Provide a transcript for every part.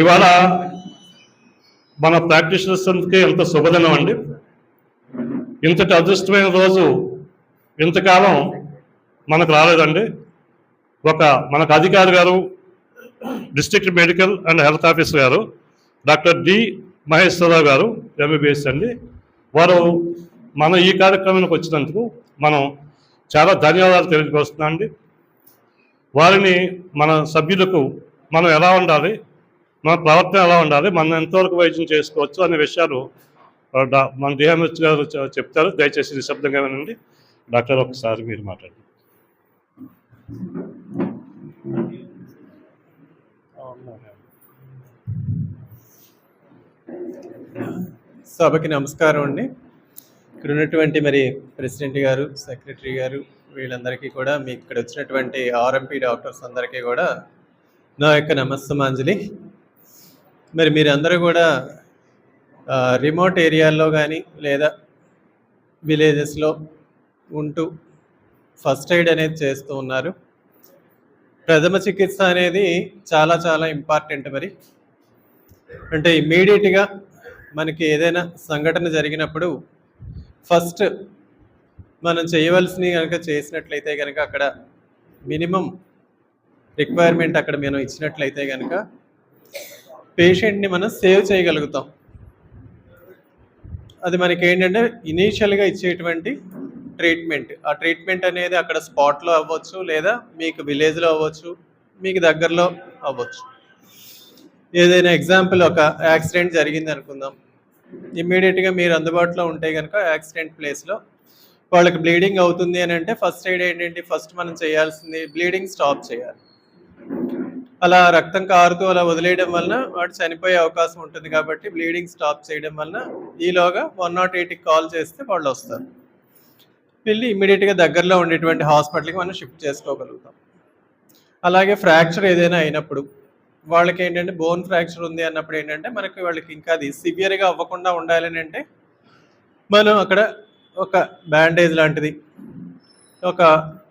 ఇవాళ మన ప్రాక్టీషనర్స్కి ఎంత శుభదినం అండి. ఇంతటి అదృష్టమైన రోజు ఇంతకాలం మనకు రాలేదండి. ఒక మనకు అధికారి గారు district medical and health officer గారు డాక్టర్ డి మహేశ్వరరావు గారు ఎంబీబీఎస్ అండి. వారు మన ఈ కార్యక్రమానికి వచ్చినందుకు మనం చాలా ధన్యవాదాలు తెలియజేస్తున్నాం అండి. వారిని మన సభ్యులకు మనం ఎలా ఉండాలి మన ప్రవర్తన ఎలా ఉండాలి? మనం ఎంతవరకు వైద్యం చేసుకోవచ్చు అనే విషయాలు మన డిఎంహెచ్ గారు చెప్తారు. దయచేసి నిశ్శబ్దంగా వినండి. డాక్టర్ ఒకసారి మీరు మాట్లాడండి. సభకి నమస్కారం అండి. ఇక్కడ ఉన్నటువంటి మరి ప్రెసిడెంట్ గారు సెక్రటరీ గారు వీళ్ళందరికీ కూడా మీ ఇక్కడ వచ్చినటువంటి ఆర్ఎంపీ డాక్టర్స్ అందరికీ కూడా నా యొక్క నమస్తమాంజలి మరి మీరందరూ కూడా రిమోట్ ఏరియాల్లో కానీ లేదా విలేజెస్లో ఉంటూ ఫస్ట్ ఎయిడ్ అనేది చేస్తూ ఉన్నారు. ప్రథమ చికిత్స అనేది చాలా చాలా ఇంపార్టెంట్ మరి. అంటే ఇమ్మీడియట్గా మనకి ఏదైనా సంఘటన జరిగినప్పుడు ఫస్ట్ మనం చేయవలసినవి కనుక చేసినట్లయితే కనుక అక్కడ మినిమం రిక్వైర్మెంట్ అక్కడ మనం ఇచ్చినట్లయితే కనుక పేషెంట్ని మనం సేవ్ చేయగలుగుతాం. అది మనకి ఏంటంటే ఇనీషియల్గా ఇచ్చేటువంటి ట్రీట్మెంట్. ఆ ట్రీట్మెంట్ అనేది అక్కడ స్పాట్లో అవ్వచ్చు లేదా మీకు విలేజ్లో అవ్వచ్చు మీకు దగ్గరలో అవ్వచ్చు. ఏదైనా ఎగ్జాంపుల్ ఒక యాక్సిడెంట్ జరిగింది అనుకుందాం. ఇమ్మీడియట్గా మీరు అందుబాటులో ఉంటే కనుక యాక్సిడెంట్ ప్లేస్లో వాళ్ళకి బ్లీడింగ్ అవుతుంది అని అంటే ఫస్ట్ ఎయిడ్ ఏంటంటే ఫస్ట్ మనం చేయాల్సింది బ్లీడింగ్ స్టాప్ చేయాలి. అలా రక్తం కారుతూ అలా వదిలేయడం వలన వాడు చనిపోయే అవకాశం ఉంటుంది కాబట్టి బ్లీడింగ్ స్టాప్ చేయడం వలన ఈలోగా వన్ నాట్ ఎయిట్కి కాల్ చేస్తే వాళ్ళు వస్తారు. వెళ్ళి ఇమ్మీడియట్గా దగ్గరలో ఉండేటువంటి హాస్పిటల్కి మనం షిఫ్ట్ చేసుకోగలుగుతాం. అలాగే ఫ్రాక్చర్ ఏదైనా అయినప్పుడు వాళ్ళకి ఏంటంటే బోన్ ఫ్రాక్చర్ ఉంది అన్నప్పుడు ఏంటంటే మనకి వాళ్ళకి ఇంకా అది సివియర్గా అవ్వకుండా ఉండాలి అని అంటే మనం అక్కడ ఒక బ్యాండేజ్ లాంటిది ఒక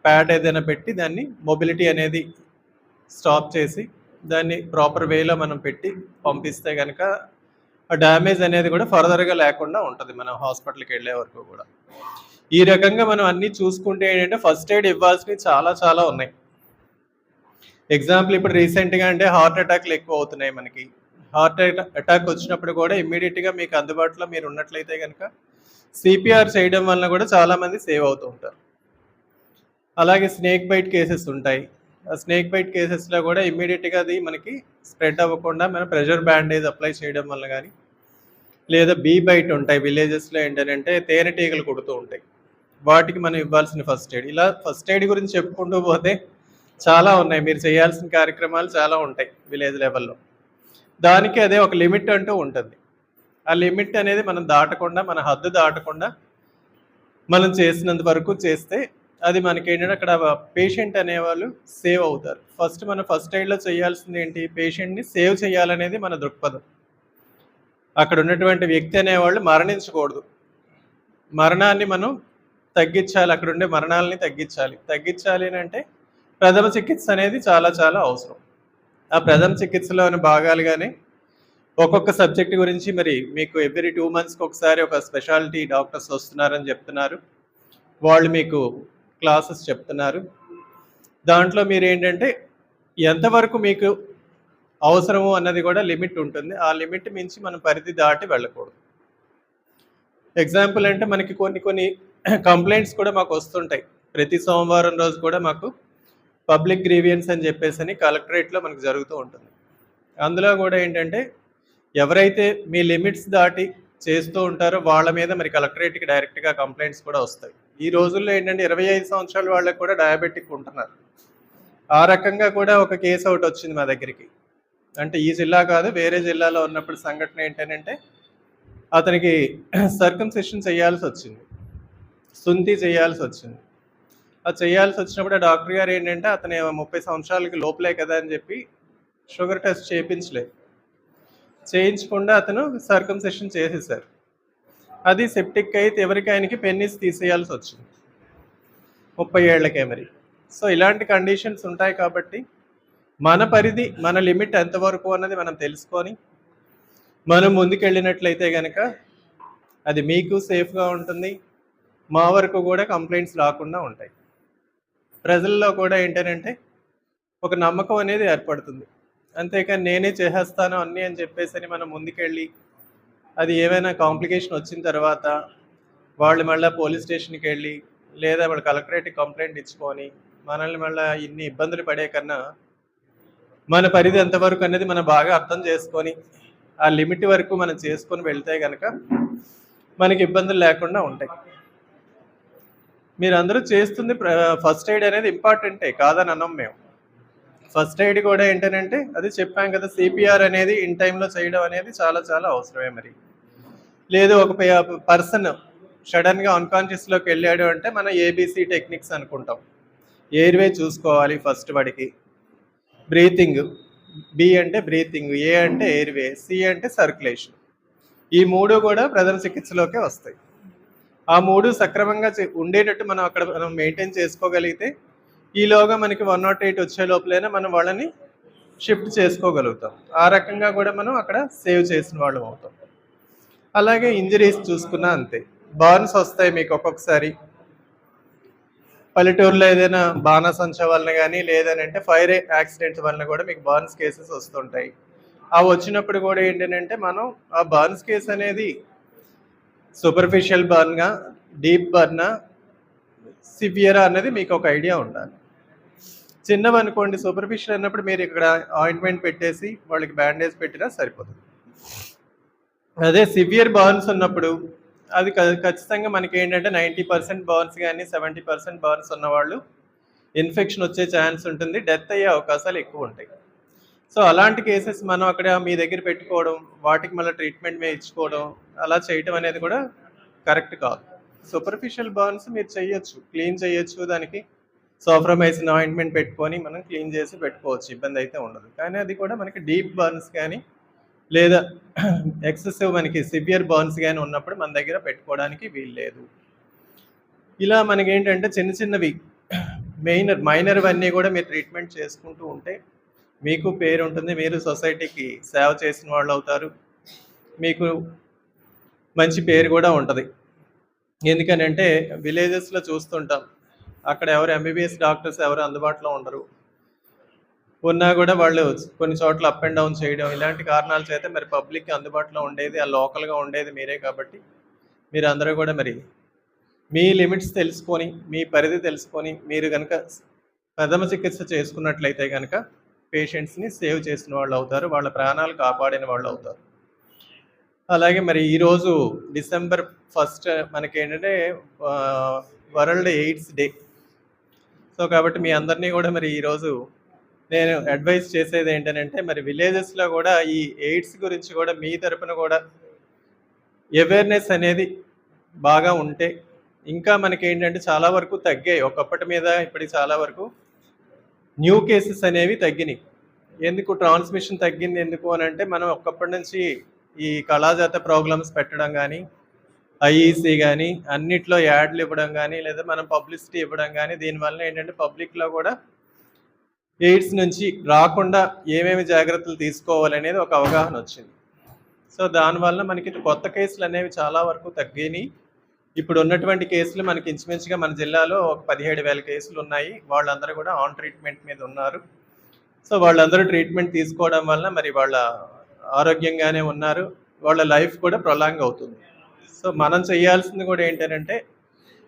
ప్యాడ్ ఏదైనా పెట్టి దాన్ని మొబిలిటీ అనేది స్టాప్ చేసి దాన్ని ప్రాపర్ వేలో మనం పెట్టి పంపిస్తే కనుక ఆ డ్యామేజ్ అనేది కూడా ఫర్దర్గా లేకుండా ఉంటుంది మనం హాస్పిటల్కి వెళ్ళే వరకు కూడా. ఈ రకంగా మనం అన్నీ చూసుకుంటే ఏంటంటే ఫస్ట్ ఎయిడ్ ఇవ్వాల్సినవి చాలా చాలా ఉన్నాయి. ఎగ్జాంపుల్ ఇప్పుడు రీసెంట్గా అంటే హార్ట్ అటాక్లు ఎక్కువ అవుతున్నాయి మనకి. హార్ట్ అటాక్ వచ్చినప్పుడు కూడా ఇమ్మీడియట్గా మీకు అందుబాటులో మీరు ఉన్నట్లయితే కనుక సిపిఆర్ చేయడం వలన కూడా చాలామంది సేవ్ అవుతూ ఉంటారు. అలాగే స్నేక్ బైట్ కేసెస్ ఉంటాయి. స్నేక్ బైట్ కేసెస్లో కూడా ఇమ్మీడియట్గా అది మనకి స్ప్రెడ్ అవ్వకుండా మన ప్రెషర్ బ్యాండేజ్ అప్లై చేయడం వల్ల కానీ లేదా బీ బైట్ ఉంటాయి విలేజెస్లో ఏంటంటే తేనెటీగలు కుడుతూ ఉంటాయి. వాటికి మనం ఇవ్వాల్సిన ఫస్ట్ ఎయిడ్ ఇలా ఫస్ట్ ఎయిడ్ గురించి చెప్పుకుంటూ పోతే చాలా ఉన్నాయి. మీరు చేయాల్సిన కార్యక్రమాలు చాలా ఉంటాయి విలేజ్ లెవెల్లో దానికి అదే ఒక లిమిట్ అంటూ ఉంటుంది. ఆ లిమిట్ అనేది మనం దాటకుండా మన హద్దు దాటకుండా మనం చేసినంత వరకు చేస్తే అది మనకి ఏంటంటే అక్కడ పేషెంట్ అనేవాళ్ళు సేవ్ అవుతారు. ఫస్ట్ మనం ఫస్ట్ ఎయిడ్లో చేయాల్సింది ఏంటి? పేషెంట్ని సేవ్ చేయాలనేది మన దృక్పథం. అక్కడ ఉన్నటువంటి వ్యక్తి అనేవాళ్ళు మరణించకూడదు. మరణాన్ని మనం తగ్గించాలి. అక్కడ ఉండే మరణాలని తగ్గించాలి. తగ్గించాలి అని అంటే ప్రథమ చికిత్స అనేది చాలా చాలా అవసరం. ఆ ప్రథమ చికిత్సలోని భాగాలుగానే ఒక్కొక్క సబ్జెక్ట్ గురించి మరి మీకు ఎవ్రీ టూ మంత్స్కి ఒకసారి ఒక స్పెషాలిటీ డాక్టర్స్ వస్తున్నారని చెప్తున్నారు. వాళ్ళు మీకు క్లాసెస్ చెప్తున్నారు. దాంట్లో మీరు ఏంటంటే ఎంతవరకు మీకు అవసరము అన్నది కూడా లిమిట్ ఉంటుంది. ఆ లిమిట్ మించి మనం పరిధి దాటి వెళ్ళకూడదు. ఎగ్జాంపుల్ అంటే మనకి కొన్ని కొన్ని కంప్లైంట్స్ కూడా మాకు వస్తుంటాయి. ప్రతి సోమవారం రోజు కూడా మాకు పబ్లిక్ గ్రీవియన్స్ అని చెప్పేసి అని కలెక్టరేట్లో మనకు జరుగుతూ ఉంటుంది. అందులో కూడా ఏంటంటే ఎవరైతే మీ లిమిట్స్ దాటి చేస్తూ ఉంటారో వాళ్ళ మీద మరి కలెక్టరేట్కి డైరెక్ట్గా కంప్లైంట్స్ కూడా వస్తాయి. ఈ రోజుల్లో ఏంటంటే ఇరవై ఐదు సంవత్సరాల వాళ్ళకి కూడా డయాబెటిక్ ఉంటున్నారు. ఆ రకంగా కూడా ఒక కేసు ఒకటి వచ్చింది మా దగ్గరికి. అంటే ఈ జిల్లా కాదు వేరే జిల్లాలో ఉన్నప్పుడు సంఘటన ఏంటంటే అతనికి సర్కంసెషన్ చేయాల్సి వచ్చింది. సుంతి చేయాల్సి వచ్చింది. అది చేయాల్సి వచ్చినప్పుడు డాక్టర్ గారు ఏంటంటే అతను ముప్పై సంవత్సరాలకి లోపలే కదా అని చెప్పి షుగర్ టెస్ట్ చేయించలేదు. చేయించకుండా అతను సర్కంసెషన్ చేసేసారు. అది సెప్టిక్ అయితే ఎవరికి ఆయనకి పెన్నిస్ తీసేయాల్సి వచ్చింది. ముప్పై ఏళ్ళకే మరి. సో ఇలాంటి కండిషన్స్ ఉంటాయి కాబట్టి మన పరిధి మన లిమిట్ ఎంతవరకు అన్నది మనం తెలుసుకొని మనం ముందుకెళ్ళినట్లయితే కనుక అది మీకు సేఫ్గా ఉంటుంది. మా వరకు కూడా కంప్లైంట్స్ రాకుండా ఉంటాయి. ప్రజల్లో కూడా ఏంటంటే ఒక నమ్మకం అనేది ఏర్పడుతుంది. అంతేకాని నేనే చేసేస్తాను అన్నీ అని చెప్పేసి అని మనం ముందుకెళ్ళి అది ఏమైనా కాంప్లికేషన్ వచ్చిన తర్వాత వాళ్ళు మళ్ళీ పోలీస్ స్టేషన్కి వెళ్ళి లేదా వాళ్ళు కలెక్టరేట్ కంప్లైంట్ ఇచ్చుకొని మనల్ని మళ్ళీ ఇన్ని ఇబ్బందులు పడే కన్నా మన పరిధి ఎంతవరకు అనేది మనం బాగా అర్థం చేసుకొని ఆ లిమిట్ వరకు మనం చేసుకొని వెళ్తే కనుక మనకి ఇబ్బందులు లేకుండా ఉంటాయి. మీరందరూ చేస్తుంది ఫస్ట్ ఎయిడ్ అనేది ఇంపార్టెంటే కాదని అన్నాం మేము. ఫస్ట్ ఎయిడ్ కూడా ఏంటంటే అది చెప్పాం కదా సిపిఆర్ అనేది ఇన్ టైంలో చేయడం అనేది చాలా చాలా అవసరమే మరి. లేదు ఒక పర్సన్ సడన్గా అన్కాన్షియస్లోకి వెళ్ళాడు అంటే మనం ఏబిసి టెక్నిక్స్ అనుకుంటాం. ఎయిర్వే చూసుకోవాలి ఫస్ట్ వాడికి. బ్రీతింగ్ బి అంటే బ్రీతింగ్ ఏ అంటే ఎయిర్వే సి అంటే సర్క్యులేషన్. ఈ మూడు కూడా ప్రధాన చికిత్సలోకే వస్తాయి. ఆ మూడు సక్రమంగా ఉండేటట్టు మనం అక్కడ మనం మెయింటైన్ చేసుకోగలిగితే ఈలోగా మనకి వన్ నాట్ ఎయిట్ వచ్చే లోపలైనా మనం వాళ్ళని షిఫ్ట్ చేసుకోగలుగుతాం. ఆ రకంగా కూడా మనం అక్కడ సేవ్ చేసిన వాళ్ళం అవుతాం. అలాగే ఇంజరీస్ చూసుకున్నా అంతే. బర్న్స్ వస్తాయి మీకు ఒక్కొక్కసారి. పల్లెటూరులో ఏదైనా బాణసంచ వలన కానీ లేదనంటే ఫైర్ యాక్సిడెంట్స్ వలన కూడా మీకు బర్న్స్ కేసెస్ వస్తుంటాయి. ఆ వచ్చినప్పుడు కూడా ఏంటంటే మనం ఆ బర్న్స్ కేసు అనేది సూపర్ఫిషియల్ బర్న్గా డీప్ బర్నా సివియరా అన్నది మీకు ఒక ఐడియా ఉండాలి. చిన్నవి అనుకోండి సూపర్ఫిషియల్ అన్నప్పుడు మీరు ఇక్కడ ఆయింట్మెంట్ పెట్టేసి వాళ్ళకి బ్యాండేజ్ పెట్టినా సరిపోతుంది. అదే సివియర్ బర్న్స్ ఉన్నప్పుడు అది ఖచ్చితంగా మనకి ఏంటంటే నైంటీ పర్సెంట్ బర్న్స్ కానీ సెవెంటీ పర్సెంట్ బర్న్స్ ఉన్నవాళ్ళు ఇన్ఫెక్షన్ వచ్చే ఛాన్స్ ఉంటుంది డెత్ అయ్యే అవకాశాలు ఎక్కువ ఉంటాయి సో అలాంటి కేసెస్ మనం అక్కడ మీ దగ్గర పెట్టుకోవడం వాటికి మళ్ళీ ట్రీట్మెంట్ మేము ఇచ్చుకోవడం అలా చేయటం అనేది కూడా కరెక్ట్ కాదు. సూపర్ఫిషియల్ బర్న్స్ మీరు చేయొచ్చు క్లీన్ చేయొచ్చు దానికి. సోఫ్రమైసిన్ ఆయింట్మెంట్ పెట్టుకొని మనం క్లీన్ చేసి పెట్టుకోవచ్చు ఇబ్బంది అయితే ఉండదు. కానీ అది కూడా మనకి డీప్ బర్న్స్ కానీ లేదా ఎక్సెసివ్ మనకి సివియర్ బర్న్స్ కానీ ఉన్నప్పుడు మన దగ్గర పెట్టుకోవడానికి వీలు లేదు. ఇలా మనకి ఏంటంటే చిన్న చిన్నవి మెయినర్ మైనర్ అన్నీ కూడా మీరు ట్రీట్మెంట్ చేసుకుంటూ ఉంటే మీకు పేరు ఉంటుంది మీరు సొసైటీకి సేవ చేసిన వాళ్ళు అవుతారు. మీకు మంచి పేరు కూడా ఉంటుంది. ఎందుకనంటే విలేజెస్లో చూస్తుంటాం అక్కడ ఎవరు ఎంబీబీఎస్ డాక్టర్స్ ఎవరు అందుబాటులో ఉండరు. ఉన్నా కూడా వాళ్ళు కొన్ని చోట్ల అప్ అండ్ డౌన్ చేయడం ఇలాంటి కారణాల చేత మరి పబ్లిక్కి అందుబాటులో ఉండేది ఆ లోకల్గా ఉండేది మీరే కాబట్టి మీరు అందరూ కూడా మరి మీ లిమిట్స్ తెలుసుకొని మీ పరిధి తెలుసుకొని మీరు కనుక ప్రథమ చికిత్స చేసుకున్నట్లయితే కనుక పేషెంట్స్ని సేవ్ చేసిన వాళ్ళు అవుతారు వాళ్ళ ప్రాణాలు కాపాడిన వాళ్ళు అవుతారు. అలాగే మరి ఈరోజు డిసెంబర్ ఫస్ట్ మనకి ఏంటంటే వరల్డ్ ఎయిడ్స్ డే. సో కాబట్టి మీ అందరినీ కూడా మరి ఈరోజు నేను అడ్వైస్ చేసేది ఏంటంటే మరి విలేజెస్లో కూడా ఈ ఎయిడ్స్ గురించి కూడా మీ తరపున కూడా అవేర్నెస్ అనేది బాగా ఉంటే ఇంకా మనకి ఏంటంటే చాలా వరకు తగ్గాయి. ఒకప్పటి మీద ఇప్పటికి చాలా వరకు న్యూ కేసెస్ అనేవి తగ్గినాయి. ఎందుకు ట్రాన్స్మిషన్ తగ్గింది ఎందుకు అని అంటే మనం ఒకప్పటి నుంచి ఈ కళాజాత ప్రోగ్రామ్స్ పెట్టడం కానీ ఐఈసీ కానీ అన్నిట్లో యాడ్లు ఇవ్వడం కానీ లేదా మనం పబ్లిసిటీ ఇవ్వడం కానీ దీనివల్ల ఏంటంటే పబ్లిక్లో కూడా ఎయిడ్స్ నుంచి రాకుండా ఏమేమి జాగ్రత్తలు తీసుకోవాలనేది ఒక అవగాహన వచ్చింది. సో దానివల్ల మనకి కొత్త కేసులు అనేవి చాలా వరకు తగ్గినాయి. ఇప్పుడు ఉన్నటువంటి కేసులు మనకి ఇంచుమించుగా మన జిల్లాలో ఒక పదిహేడు వేల కేసులు ఉన్నాయి. వాళ్ళందరూ కూడా ఆన్ ట్రీట్మెంట్ మీద ఉన్నారు. సో వాళ్ళందరూ ట్రీట్మెంట్ తీసుకోవడం వల్ల మరి వాళ్ళ ఆరోగ్యంగానే ఉన్నారు. వాళ్ళ లైఫ్ కూడా ప్రొలాంగ్ అవుతుంది. సో మనం చేయాల్సింది కూడా ఏంటంటే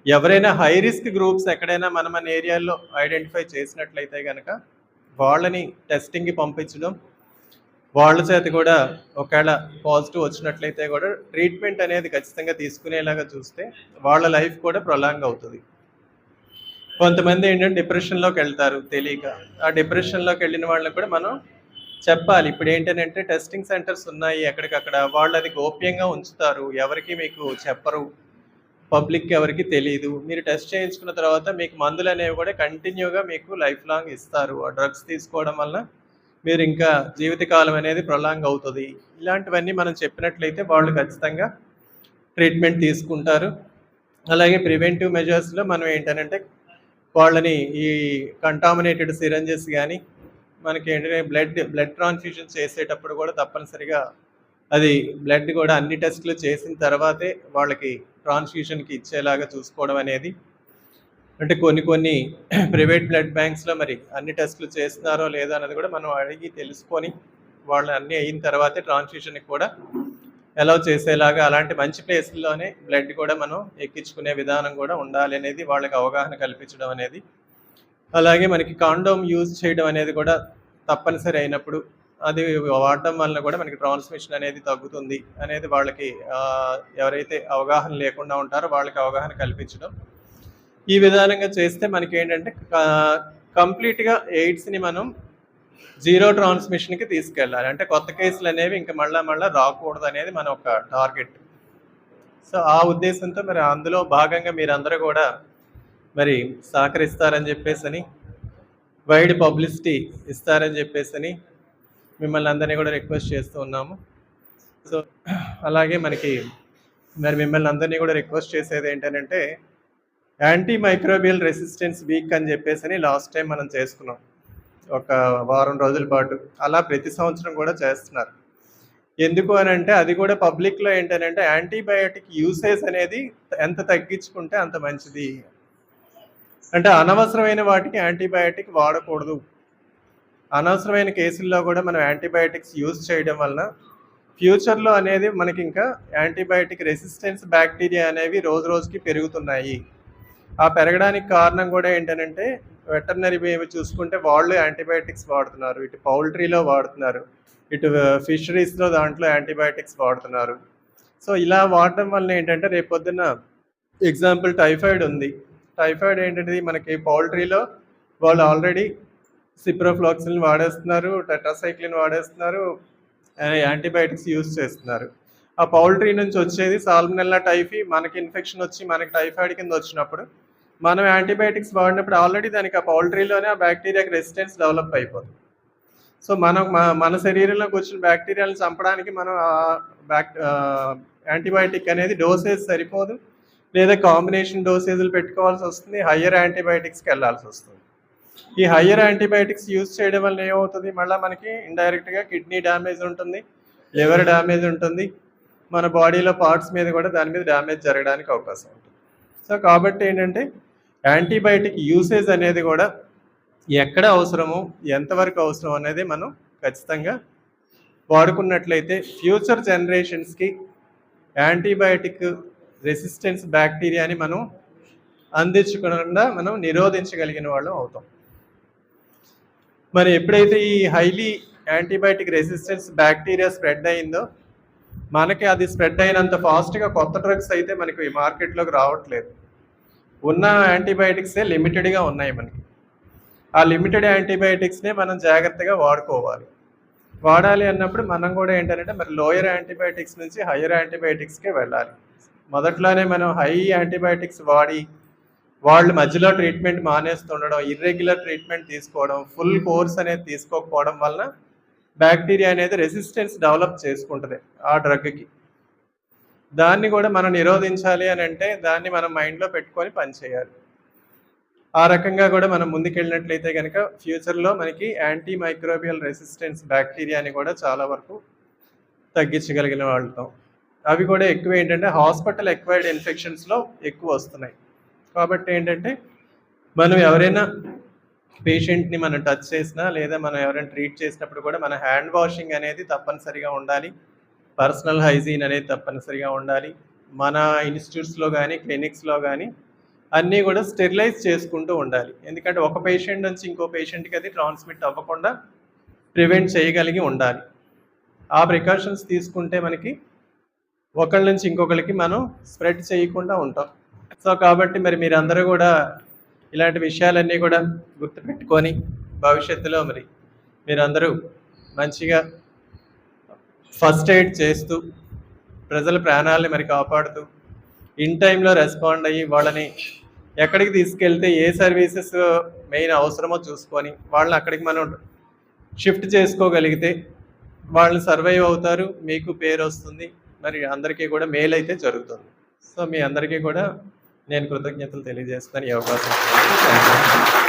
ఎవరైనా హై రిస్క్ గ్రూప్స్ ఎక్కడైనా మనం మన ఏరియాలో ఐడెంటిఫై చేసినట్లయితే కనుక వాళ్ళని టెస్టింగ్కి పంపించడం వాళ్ళ చేత కూడా ఒకవేళ పాజిటివ్ వచ్చినట్లయితే కూడా ట్రీట్మెంట్ అనేది ఖచ్చితంగా తీసుకునేలాగా చూస్తే వాళ్ళ లైఫ్ కూడా ప్రొలాంగ్ అవుతుంది. కొంతమంది ఏంటంటే డిప్రెషన్లోకి వెళ్తారు తెలియక. ఆ డిప్రెషన్లోకి వెళ్ళిన వాళ్ళని కూడా మనం చెప్పాలి. ఇప్పుడు ఏంటంటే టెస్టింగ్ సెంటర్స్ ఉన్నాయి ఎక్కడికక్కడ. వాళ్ళు అది గోప్యంగా ఉంచుతారు. ఎవరికి మీకు చెప్పరు. పబ్లిక్ ఎవరికి తెలియదు మీరు టెస్ట్ చేయించుకున్న తర్వాత మీకు మందులు అనేవి కూడా కంటిన్యూగా మీకు లైఫ్ లాంగ్ ఇస్తారు. ఆ డ్రగ్స్ తీసుకోవడం వల్ల మీరు ఇంకా జీవితకాలం అనేది ప్రొలాంగ్ అవుతుంది. ఇలాంటివన్నీ మనం చెప్పినట్లయితే వాళ్ళు ఖచ్చితంగా ట్రీట్మెంట్ తీసుకుంటారు. అలాగే ప్రివెంటివ్ మెజర్స్లో మనం ఏంటంటే వాళ్ళని ఈ కంటామినేటెడ్ సిరంజెస్ కానీ మనకి ఏంటంటే బ్లడ్ బ్లడ్ ట్రాన్స్ఫ్యూషన్ చేసేటప్పుడు కూడా తప్పనిసరిగా అది బ్లడ్ కూడా అన్ని టెస్టులు చేసిన తర్వాతే వాళ్ళకి ట్రాన్స్ఫ్యూషన్కి ఇచ్చేలాగా చూసుకోవడం అనేది అంటే కొన్ని కొన్ని ప్రైవేట్ బ్లడ్ బ్యాంక్స్లో మరి అన్ని టెస్టులు చేస్తున్నారో లేదో అన్నది కూడా మనం అడిగి తెలుసుకొని వాళ్ళు అన్ని అయిన తర్వాతే ట్రాన్స్ఫ్యూషన్కి కూడా అలౌ చేసేలాగా అలాంటి మంచి ప్లేస్లోనే బ్లడ్ కూడా మనం ఎక్కించుకునే విధానం కూడా ఉండాలి అనేది వాళ్ళకి అవగాహన కల్పించడం అనేది. అలాగే మనకి కాండోమ్ యూజ్ చేయడం అనేది కూడా తప్పనిసరి అయినప్పుడు అది వాడడం వలన కూడా మనకి ట్రాన్స్మిషన్ అనేది తగ్గుతుంది అనేది వాళ్ళకి ఎవరైతే అవగాహన లేకుండా ఉంటారో వాళ్ళకి అవగాహన కల్పించడం. ఈ విధానంగా చేస్తే మనకి ఏంటంటే కంప్లీట్గా ఎయిడ్స్ని మనం జీరో ట్రాన్స్మిషన్కి తీసుకెళ్ళాలి. అంటే కొత్త కేసులు అనేవి ఇంకా మళ్ళా మళ్ళీ రాకూడదు అనేది మన ఒక టార్గెట్ సో ఆ ఉద్దేశంతో మరి అందులో భాగంగా మీరందరూ కూడా మరి సహకరిస్తారని చెప్పేసి వైడ్ పబ్లిసిటీ ఇస్తారని చెప్పేసి మిమ్మల్ని అందరినీ కూడా రిక్వెస్ట్ చేస్తూ ఉన్నాము. సో అలాగే మనకి మరి మిమ్మల్ని అందరినీ కూడా రిక్వెస్ట్ చేసేది ఏంటంటే యాంటీ మైక్రోబియల్ రెసిస్టెన్స్ వీక్ అని చెప్పేసి లాస్ట్ టైం మనం చేసుకున్నాం. ఒక వారం రోజుల పాటు. అలా ప్రతి సంవత్సరం కూడా చేస్తున్నారు. ఎందుకు అని అంటే అది కూడా పబ్లిక్లో ఏంటంటే యాంటీబయాటిక్ యూసేజ్ అనేది ఎంత తగ్గించుకుంటే అంత మంచిది. అంటే అనవసరమైన వాటికి యాంటీబయాటిక్ వాడకూడదు. అనవసరమైన కేసుల్లో కూడా మనం యాంటీబయాటిక్స్ యూజ్ చేయడం వలన ఫ్యూచర్లో అనేది మనకి ఇంకా యాంటీబయాటిక్ రెసిస్టెన్స్ బ్యాక్టీరియా అనేవి రోజు రోజుకి పెరుగుతున్నాయి. ఆ పెరగడానికి కారణం కూడా ఏంటంటే వెటర్నరీ చూసుకుంటే వాళ్ళు యాంటీబయాటిక్స్ వాడుతున్నారు. ఇటు పౌల్ట్రీలో వాడుతున్నారు. ఇటు ఫిషరీస్లో దాంట్లో యాంటీబయాటిక్స్ వాడుతున్నారు. సో ఇలా వాడటం వల్ల ఏంటంటే రేపు ఎగ్జాంపుల్ టైఫాయిడ్ ఉంది. టైఫాయిడ్ ఏంటంటే మనకి పౌల్ట్రీలో వాళ్ళు ఆల్రెడీ సిప్రోఫ్లాక్సిన్ వాడేస్తున్నారు టెట్రాసైక్లిన్ వాడేస్తున్నారు యాంటీబయాటిక్స్ యూజ్ చేస్తున్నారు. ఆ పౌల్ట్రీ నుంచి వచ్చేది సాల్మనెల్లా టైఫీ మనకి ఇన్ఫెక్షన్ వచ్చి మనకి టైఫాయిడ్ కింద వచ్చినప్పుడు. మనం యాంటీబయాటిక్స్ వాడినప్పుడు ఆల్రెడీ దానికి ఆ పౌల్ట్రీలోనే ఆ బ్యాక్టీరియాకి రెసిస్టెన్స్ డెవలప్ అయిపోతుంది. సో మనం మన శరీరంలోకి వచ్చిన బ్యాక్టీరియాలను చంపడానికి మనం బ్యాక్ యాంటీబయాటిక్ అనేది డోసేజ్ సరిపోదు. లేదా కాంబినేషన్ డోసేజ్లు పెట్టుకోవాల్సి వస్తుంది హయ్యర్ యాంటీబయాటిక్స్కి వెళ్ళాల్సి వస్తుంది. ఈ హయ్యర్ యాంటీబయాటిక్స్ యూజ్ చేయడం వల్ల ఏమవుతుంది? మళ్ళీ మనకి ఇండైరెక్ట్గా కిడ్నీ డ్యామేజ్ ఉంటుంది లివర్ డ్యామేజ్ ఉంటుంది. మన బాడీలో పార్ట్స్ మీద కూడా దాని మీద డ్యామేజ్ జరగడానికి అవకాశం ఉంటుంది. సో కాబట్టి ఏంటంటే యాంటీబయాటిక్ యూసేజ్ అనేది కూడా ఎక్కడ అవసరమో ఎంతవరకు అవసరం అనేది మనం ఖచ్చితంగా వాడుకున్నట్లయితే ఫ్యూచర్ జనరేషన్స్కి యాంటీబయాటిక్ రెసిస్టెన్స్ బ్యాక్టీరియాని మనం అందించకుండా మనం నిరోధించగలిగిన వాళ్ళం అవుతాం. మరి ఎప్పుడైతే ఈ highly antibiotic resistance bacteria spread అయిందో మనకి అది స్ప్రెడ్ అయినంత ఫాస్ట్గా కొత్త డ్రగ్స్ అయితే మనకి ఈ మార్కెట్లోకి రావట్లేదు. ఉన్న యాంటీబయాటిక్సే లిమిటెడ్గా ఉన్నాయి మనకి. ఆ లిమిటెడ్ యాంటీబయాటిక్స్నే మనం జాగ్రత్తగా వాడుకోవాలి. వాడాలి అన్నప్పుడు మనం కూడా ఏంటంటే మరి లోయర్ యాంటీబయాటిక్స్ నుంచి హయ్యర్ యాంటీబయాటిక్స్కే వెళ్ళాలి. మొదట్లోనే మనం హై యాంటీబయాటిక్స్ వాడి వాళ్ళు మధ్యలో ట్రీట్మెంట్ మానేస్తుండడం ఇర్రెగ్యులర్ ట్రీట్మెంట్ తీసుకోవడం ఫుల్ కోర్స్ అనేది తీసుకోకపోవడం వలన బ్యాక్టీరియా అనేది రెసిస్టెన్స్ డెవలప్ చేసుకుంటుంది ఆ డ్రగ్కి దాన్ని కూడా మనం నిరోధించాలి అని అంటే దాన్ని మనం మైండ్లో పెట్టుకొని పనిచేయాలి ఆ రకంగా కూడా మనం ముందుకెళ్ళినట్లయితే కనుక ఫ్యూచర్లో మనకి యాంటీ మైక్రోబియల్ రెసిస్టెన్స్ బ్యాక్టీరియాని కూడా చాలా వరకు తగ్గించగలిగిన వాళ్ళతో. అవి కూడా ఎక్కువ ఏంటంటే హాస్పిటల్ ఎక్వైర్డ్ ఇన్ఫెక్షన్స్లో ఎక్కువ వస్తున్నాయి. కాబట్టి ఏంటంటే మనం ఎవరైనా పేషెంట్ని మనం టచ్ చేసినా లేదా మనం ఎవరైనా ట్రీట్ చేసినప్పుడు కూడా మన హ్యాండ్ వాషింగ్ అనేది తప్పనిసరిగా ఉండాలి. పర్సనల్ హైజీన్ అనేది తప్పనిసరిగా ఉండాలి. మన ఇన్స్టిట్యూట్స్లో కానీ క్లినిక్స్లో కానీ అన్నీ కూడా స్టెరిలైజ్ చేసుకుంటూ ఉండాలి. ఎందుకంటే ఒక పేషెంట్ నుంచి ఇంకో పేషెంట్కి అది ట్రాన్స్మిట్ అవ్వకుండా ప్రివెంట్ చేయగలిగి ఉండాలి. ఆ ప్రికాషన్స్ తీసుకుంటే మనకి ఒకళ్ళ నుంచి ఇంకొకరికి మనం స్ప్రెడ్ చేయకుండా ఉంటాం. సో కాబట్టి మరి మీరందరూ కూడా ఇలాంటి విషయాలన్నీ కూడా గుర్తుపెట్టుకొని భవిష్యత్తులో మరి మీరందరూ మంచిగా ఫస్ట్ ఎయిడ్ చేస్తూ ప్రజల ప్రాణాలని మరి కాపాడుతూ ఇన్ టైంలో రెస్పాండ్ అయ్యి వాళ్ళని ఎక్కడికి తీసుకెళ్తే ఏ సర్వీసెస్ మెయిన్ అవసరమో చూసుకొని వాళ్ళని అక్కడికి మనం షిఫ్ట్ చేసుకోగలిగితే వాళ్ళు సర్వైవ్ అవుతారు మీకు పేరు వస్తుంది మరి అందరికీ కూడా మేలు అయితే జరుగుతుంది. సో మీ అందరికీ కూడా నేను కృతజ్ఞతలు తెలియజేస్తాను ఈ అవకాశం